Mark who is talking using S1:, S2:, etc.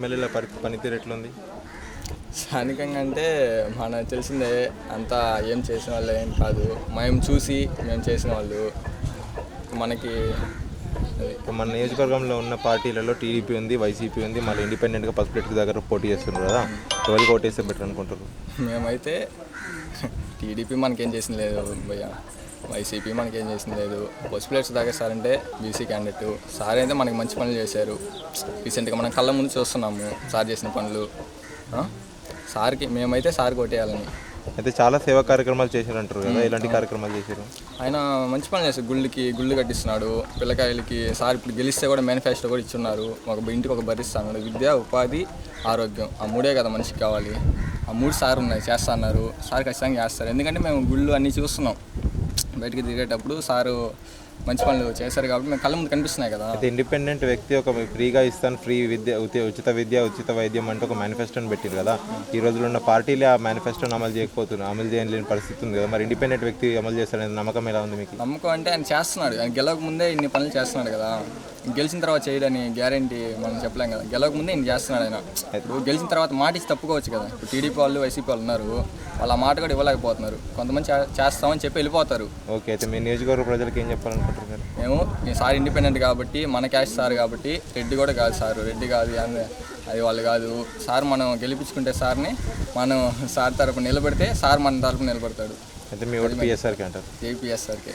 S1: ఎమ్మెల్యేల పనితీరు ఎట్లుంది?
S2: స్థానికంగా అంటే మనకు తెలిసిందే అంతా ఏం చేసిన వాళ్ళు ఏం కాదు. మేము చూసి మేము చేసిన వాళ్ళు. మనకి
S1: మన నియోజకవర్గంలో ఉన్న పార్టీలలో టీడీపీ ఉంది వైసీపీ ఉంది మళ్ళీ ఇండిపెండెంట్గా పసుపు ప్లేట్ దగ్గర పోటీ చేస్తున్నారు కదా ఎవరికి ఓటేస్తే బెటర్ అనుకుంటారు
S2: మేమైతే టీడీపీ మనకేం చేసింది లేదు భయ్య. వైసీపీ మనకేం చేసింది లేదు. ఫస్ట్ ప్లేట్స్ తాగేస్తారంటే బీసీ క్యాండిడేట్. సార్ అయితే మనకి మంచి పనులు చేశారు. రీసెంట్గా మనం కళ్ళ ముందు చూస్తున్నాము సార్ చేసిన పనులు? సార్కి మేమైతే సార్ కొట్టేయాలని.
S1: అయితే చాలా సేవా కార్యక్రమాలు చేశారంటారు కదా ఎలాంటి కార్యక్రమాలు చేశారు?
S2: ఆయన మంచి పనులు చేస్తారు గుళ్ళకి గుళ్ళు కట్టిస్తున్నాడు. పిల్లకాయలకి సార్ ఇప్పుడు గెలిస్తే కూడా మేనిఫెస్టో కూడా ఇచ్చున్నారు. ఒక ఇంటికి ఒక భరిస్తున్నాడు విద్య ఉపాధి ఆరోగ్యం. ఆ మూడే కదా మనిషికి కావాలి. ఆ మూడు సార్ ఉన్నాయి. చేస్తా అన్నారు. సార్ ఖచ్చితంగా చేస్తారు. ఎందుకంటే మేము గుళ్ళు అన్నీ చూస్తున్నాం. బయటికి తిరిగేటప్పుడు సారు మంచి పనులు చేశారు కాబట్టి మేము కళ్ళ ముందు కనిపిస్తున్నాయి కదా.
S1: అయితే ఇండిపెండెంట్ వ్యక్తి ఒక ఫ్రీగా ఇస్తాను ఫ్రీ విద్య ఉచి- ఉచిత విద్య ఉచిత వైద్యం అంటే ఒక మేనిఫెస్టోని పెట్టారు కదా. ఈ రోజుల్లో ఉన్న పార్టీలే ఆ మేనిఫెస్టోని అమలు చేయకపోతున్నారు అమలు చేయలేని పరిస్థితి ఉంది కదా. మరి ఇండిపెండెంట్ వ్యక్తి అమలు చేస్తారనే నమ్మకం ఎలా ఉంది మీకు?
S2: నమ్మకం అంటే ఆయన చేస్తున్నాడు ఆయన గెలవక ముందే ఇన్ని పనులు చేస్తున్నాడు కదా. గెలిచిన తర్వాత చేయడని గ్యారంటీ మనం చెప్పలేం కదా. గెలవక ముందే ఈయన చేస్తున్నాడు ఆయన. ఇప్పుడు గెలిచిన తర్వాత మాట ఇచ్చి తప్పుకోవచ్చు కదా. ఇప్పుడు టీడీపీ వాళ్ళు వైసీపీ వాళ్ళు ఉన్నారు. వాళ్ళ మాట కూడా ఇవ్వలేకపోతున్నారు. కొంతమంది చేస్తామని చెప్పి వెళ్ళిపోతారు.
S1: ఓకే అయితే మీ నియోజకవర్గ ప్రజలకు ఏం చెప్పాలనుకుంటున్నారు?
S2: మేము ఈ సార్ ఇండిపెండెంట్ కాబట్టి మన క్యాష్ సార్ కాబట్టి రెడ్డి కూడా కాదు సార్. రెడ్డి కాదు అంద- అది వాళ్ళు కాదు. సార్ మనం గెలిపించుకుంటే సార్ని మనం సార్ తరపున నిలబెడితే సార్ మన తరపున నిలబడతాడు.
S1: అయితే మీ ఓటు పిఎస్ఆర్కి అంటారు.
S2: జేపీఎస్ సార్కి